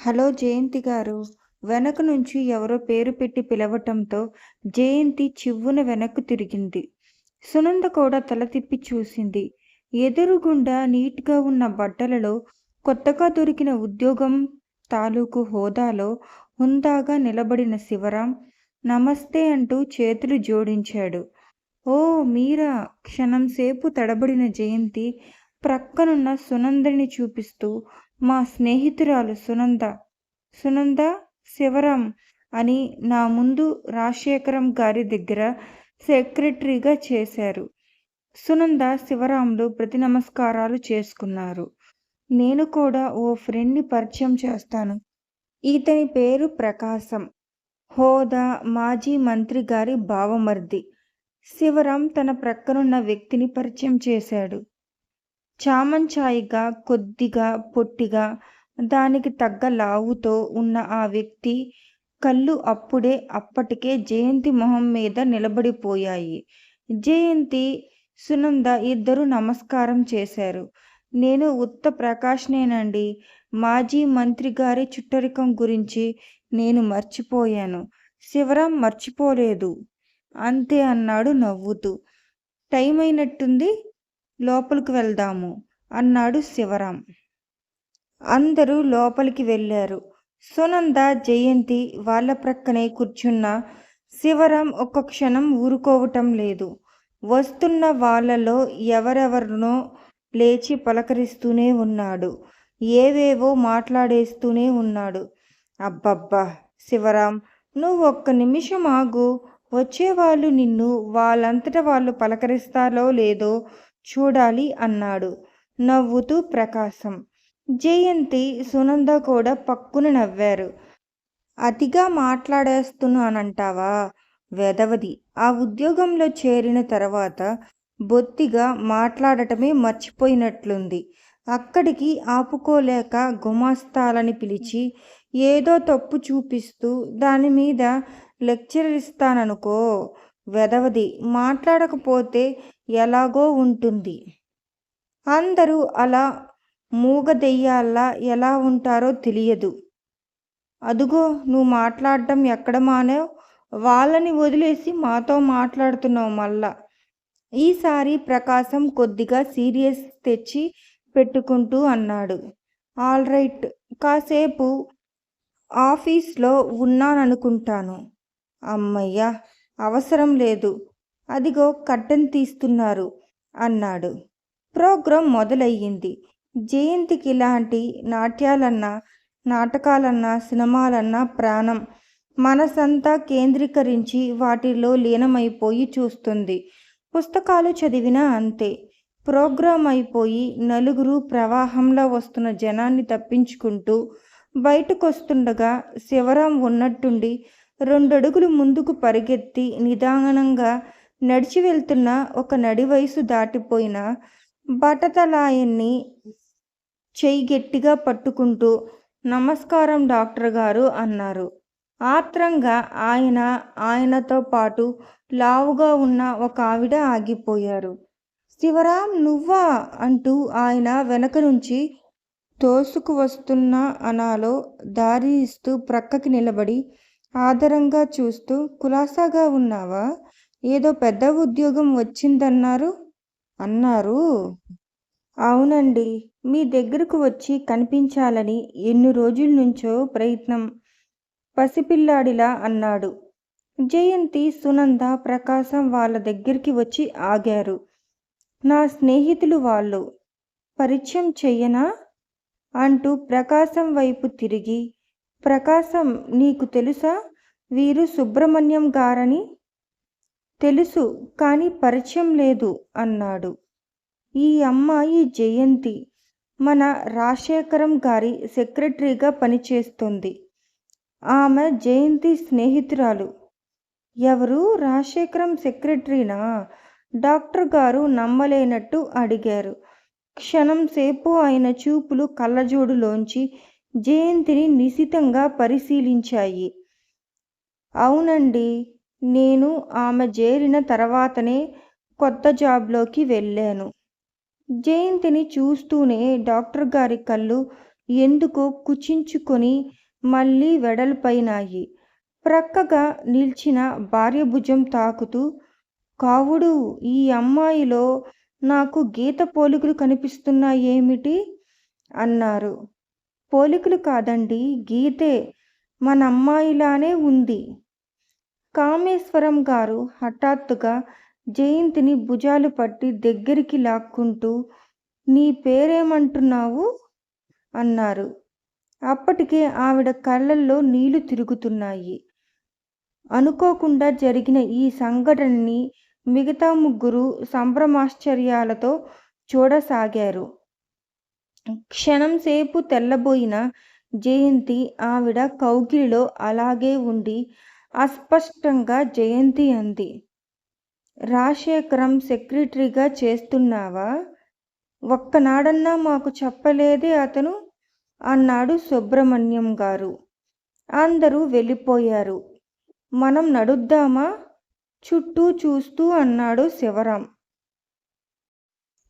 Hello జయంతి గారు. వెనక నుంచి ఎవరో పేరు పెట్టి పిలవటంతో జయంతి చివ్వున వెనక్కు తిరిగింది. సునంద కూడా తల తిప్పి చూసింది. ఎదురుగుండా నీట్గా ఉన్న బట్టలలో కొత్తగా దొరికిన ఉద్యోగం తాలూకు హోదాలో హుందాగా నిలబడిన శివరాం నమస్తే అంటూ చేతులు జోడించాడు. ఓ మీరా క్షణంసేపు తడబడిన జయంతి ప్రక్కనున్న సునందని చూపిస్తూ మా స్నేహితురాలు సునంద. సునంద శివరాం అని నా ముందు రాజశేఖరం గారి దగ్గర సెక్రటరీగా చేశారు. సునంద శివరాములు ప్రతి నమస్కారాలు చేసుకున్నారు. నేను కూడా ఓ ఫ్రెండ్ని పరిచయం చేస్తాను. ఇతని పేరు ప్రకాశం. హోదా మాజీ మంత్రి గారి బావమర్ది. శివరాం తన ప్రక్కనున్న వ్యక్తిని పరిచయం చేశాడు. చామంచాయిగా కొద్దిగా పొట్టిగా దానికి తగ్గ లావుతో ఉన్న ఆ వ్యక్తి కళ్ళు అప్పుడే అప్పటికే జయంతి మొహం మీద నిలబడిపోయాయి. జయంతి సునంద ఇద్దరు నమస్కారం చేశారు. నేను ఉత్త ప్రకాష్నేనండి. మాజీ మంత్రి గారి చుట్టరికం గురించి నేను మర్చిపోయాను. శివరాం మర్చిపోలేదు. అంతే అన్నాడు నవ్వుతూ. టైం అయినట్టుంది లోపలికి వెళ్దాము అన్నాడు శివరాం. అందరూ లోపలికి వెళ్ళారు. సునంద జయంతి వాళ్ళ ప్రక్కనే కూర్చున్న శివరాం ఒక్క క్షణం ఊరుకోవటం లేదు. వస్తున్న వాళ్ళలో ఎవరెవరినో లేచి పలకరిస్తూనే ఉన్నాడు. ఏవేవో మాట్లాడేస్తూనే ఉన్నాడు. అబ్బబ్బా శివరాం నువ్వు ఒక్క నిమిషం ఆగు. వచ్చేవాళ్ళు నిన్ను వాళ్ళంతట వాళ్ళు పలకరిస్తారో లేదో చూడాలి అన్నాడు. నవ్వుతూ ప్రకాశం. జయంతి సునంద కూడా పక్కున నవ్వారు. అతిగా మాట్లాడేస్తున్నానంటావా? వెదవది. ఆ ఉద్యోగంలో చేరిన తర్వాత బొత్తిగా మాట్లాడటమే మర్చిపోయినట్లుంది. అక్కడికి ఆపుకోలేక గుమాస్తాలని పిలిచి ఏదో తప్పు చూపిస్తూ దాని మీద లెక్చర్ ఇస్తాననుకో వెదవది మాట్లాడకపోతే ఎలాగో ఉంటుంది. అందరూ అలా మూగదెయ్యాల్లా ఎలా ఉంటారో తెలియదు. అదుగో నువ్వు మాట్లాడటం ఎక్కడ మానేవ్? వాళ్ళని వదిలేసి మాతో మాట్లాడుతున్నావు మళ్ళా. ఈసారి ప్రకాశం కొద్దిగా సీరియస్ తెచ్చి పెట్టుకుంటూ అన్నాడు. ఆల్ రైట్ కాసేపు ఆఫీస్లో ఉన్నాననుకుంటాను. అమ్మయ్య అవసరం లేదు. అదిగో కట్టెను తీస్తున్నారు అన్నాడు. ప్రోగ్రాం మొదలయ్యింది. జయంతికి ఇలాంటి నాట్యాలన్నా నాటకాలన్నా సినిమాలన్నా ప్రాణం మనసంతా కేంద్రీకరించి వాటిలో లీనమైపోయి చూస్తుంది. పుస్తకాలు చదివినా అంతే. ప్రోగ్రాం అయిపోయి నలుగురు ప్రవాహంలో వస్తున్న జనాన్ని తప్పించుకుంటూ బయటకొస్తుండగా శివరాం ఉన్నట్టుండి రెండడుగులు ముందుకు పరిగెత్తి నిదానంగా నడిచి వెళ్తున్న ఒక నడి వయసు దాటిపోయిన బటతలాయన్ని చెయ్యి గట్టిగా పట్టుకుంటూ నమస్కారం డాక్టర్ గారు అన్నారు. ఆత్రంగా ఆయన ఆయనతో పాటు లావుగా ఉన్న ఒక ఆవిడ ఆగిపోయారు. శివరాం నువ్వా? అంటూ ఆయన వెనక నుంచి తోసుకు వస్తున్న అనాలో దారి ఇస్తూ ప్రక్కకి నిలబడి ఆదరంగా చూస్తూ కులాసాగా ఉన్నావా? ఏదో పెద్ద ఉద్యోగం వచ్చిందన్నారు? అన్నారు. అవునండి మీ దగ్గరకు వచ్చి కనిపించాలని ఎన్ని రోజుల నుంచో ప్రయత్నం. పసిపిల్లాడిలా అన్నాడు. జయంతి సునంద ప్రకాశం వాళ్ళ దగ్గరికి వచ్చి ఆగారు. నా స్నేహితులు వాళ్ళు పరిచయం చెయ్యనా? అంటూ ప్రకాశం వైపు తిరిగి ప్రకాశం నీకు తెలుసా? వీరు సుబ్రహ్మణ్యం గారని తెలుసు కానీ పరిచయం లేదు అన్నాడు. ఈ అమ్మాయి జయంతి మన రాజశేఖరం గారి సెక్రటరీగా పనిచేస్తుంది. ఆమె జయంతి స్నేహితురాలు. ఎవరు? రాజశేఖరం సెక్రటరీనా? డాక్టర్ గారు నమ్మలేనట్టు అడిగారు. క్షణం సేపు ఆయన చూపులు కళ్ళజోడులోంచి జయంతిని నిశితంగా పరిశీలించాయి. అవునండి నేను ఆమె చేరిన తర్వాతనే కొత్త జాబ్లోకి వెళ్ళాను. జయంతిని చూస్తూనే డాక్టర్ గారి కళ్ళు ఎందుకో కుచించుకొని మళ్ళీ వెడల్పైనాయి. ప్రక్కగా నిల్చిన భార్య భుజం తాకుతూ కావుడు ఈ అమ్మాయిలో నాకు గీత పోలికలు కనిపిస్తున్నాయేమిటి అన్నారు. పోలికలు కాదండి గీతే మన అమ్మాయిలానే ఉంది. కామేశ్వరం గారు హఠాత్తుగా జయంతిని భుజాలు పట్టి దగ్గరికి లాక్కుంటూ నీ పేరేమంటున్నావు? అన్నారు. అప్పటికే ఆవిడ కళ్ళల్లో నీళ్ళు తిరుగుతున్నాయి. అనుకోకుండా జరిగిన ఈ సంఘటనని మిగతా ముగ్గురు సంభ్రమాశ్చర్యాలతో చూడసాగారు. క్షణం సేపు తెల్లబోయిన జయంతి ఆవిడ కౌగిలిలో అలాగే ఉండి అస్పష్టంగా జయంతి అంది. రాజశేఖరం సెక్రటరీగా చేస్తున్నావా? ఒక్కనాడన్నా మాకు చెప్పలేదే అతను? అన్నాడు సుబ్రహ్మణ్యం గారు. అందరూ వెళ్ళిపోయారు. మనం నడుద్దామా? చుట్టూ చూస్తూ అన్నాడు శివరాం.